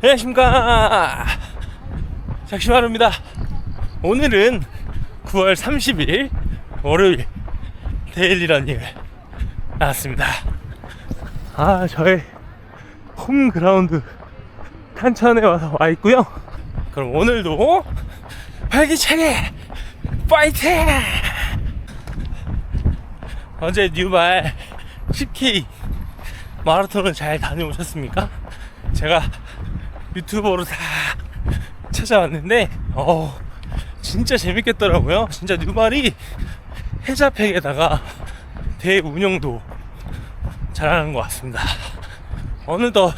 안녕하십니까. 작시마루입니다. 오늘은 9월 30일 월요일 데일리 러닝을 나왔습니다. 아 저의 홈그라운드 탄천에 와서 와 있고요. 그럼 오늘도 활기차게 파이팅! 어제 뉴발 10K 마라톤을 잘 다녀오셨습니까? 제가 유튜버로 다 찾아왔는데 어 진짜 재밌겠더라고요. 진짜 뉴발이 해자팩에다가 대운영도 잘하는 것 같습니다. 어느덧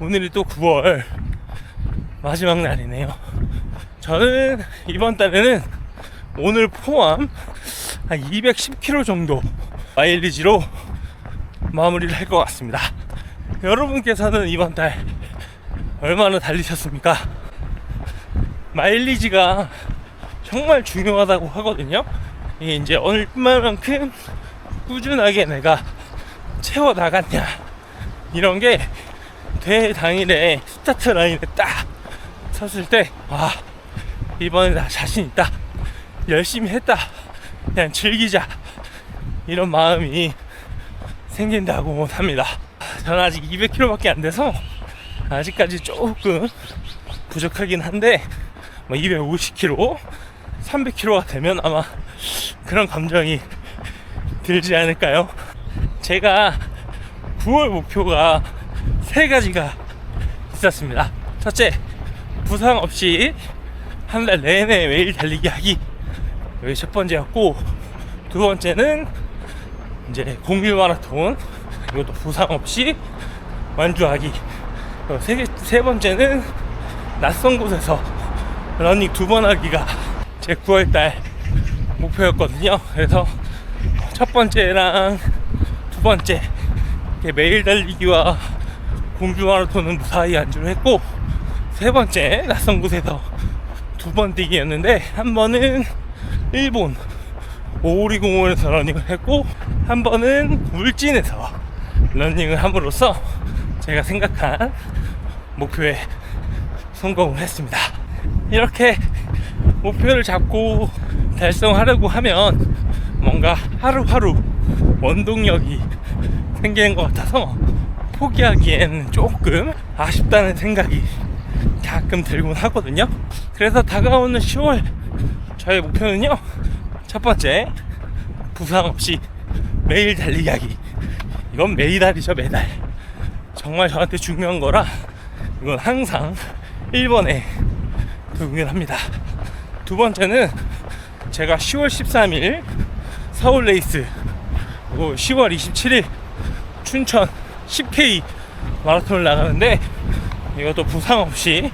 오늘이 또 9월 마지막 날이네요. 저는 이번 달에는 오늘 포함 한 210km 정도 마일리지로 마무리를 할 것 같습니다. 여러분께서는 이번 달 얼마나 달리셨습니까? 마일리지가 정말 중요하다고 하거든요. 이게 이제 얼마만큼 꾸준하게 내가 채워 나갔냐 이런 게 대당일에 스타트 라인에 딱 섰을 때 와 이번에 나 자신 있다 열심히 했다 그냥 즐기자 이런 마음이 생긴다고 합니다. 저는 아직 200km밖에 안 돼서 아직까지 조금 부족하긴 한데 뭐 250km, 300km가 되면 아마 그런 감정이 들지 않을까요? 제가 9월 목표가 세 가지가 있었습니다. 첫째, 부상 없이 한 달 내내 매일 달리기 하기. 여기 첫 번째였고, 두 번째는 이제 공일 마라톤 이것도 부상 없이 완주하기. 그리고 세, 개- 세 번째는 낯선 곳에서 러닝 두 번 하기가 제 9월달 목표였거든요. 그래서 첫 번째랑 두 번째 매일 달리기와 공주 마라톤은 무사히 안주를 했고 세 번째 낯선 곳에서 두 번 뛰기였는데 한 번은 일본 오리 공원에서 러닝을 했고 한 번은 울진에서 러닝을 함으로써 제가 생각한 목표에 성공을 했습니다. 이렇게 목표를 잡고 달성하려고 하면 뭔가 하루하루 원동력이 생기는 것 같아서 포기하기엔 조금 아쉽다는 생각이 가끔 들곤 하거든요. 그래서 다가오는 10월 저의 목표는요. 첫 번째 부상 없이 매일 달리기 하기. 이건 매일달이죠 매달. 정말 저한테 중요한 거라 이건 항상 1번에 동일합니다. 두 번째는 제가 10월 13일 서울 레이스 그리고 10월 27일 춘천 10K 마라톤을 나가는데 이것도 부상 없이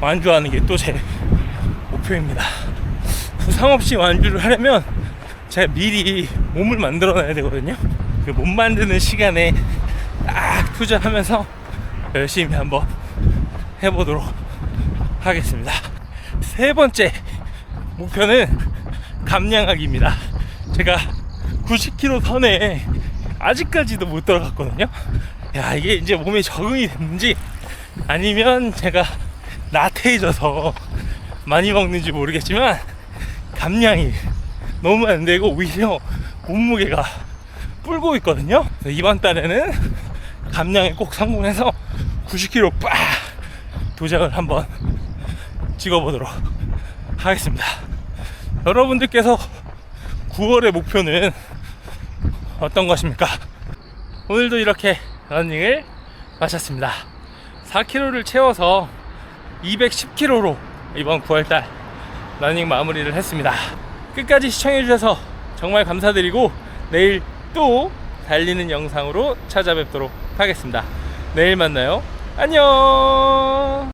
완주하는 게 또 제 목표입니다. 부상 없이 완주를 하려면 제가 미리 몸을 만들어 놔야 되거든요. 그 몸 만드는 시간에 딱 투자하면서 열심히 한번 해보도록 하겠습니다. 세 번째 목표는 감량하기입니다. 제가 90kg 선에 아직까지도 못 들어갔거든요. 야, 이게 이제 몸에 적응이 됐는지 아니면 제가 나태해져서 많이 먹는지 모르겠지만 감량이 너무 안 되고 오히려 몸무게가 불고 있거든요. 이번 달에는 감량에 꼭 성공해서 90kg 빡 도장을 한번 찍어보도록 하겠습니다. 여러분들께서 9월의 목표는 어떤 것입니까? 오늘도 이렇게 러닝을 마쳤습니다. 4km를 채워서 210km로 이번 9월달 러닝 마무리를 했습니다. 끝까지 시청해주셔서 정말 감사드리고 내일 또 달리는 영상으로 찾아뵙도록 하겠습니다. 내일 만나요. 안녕!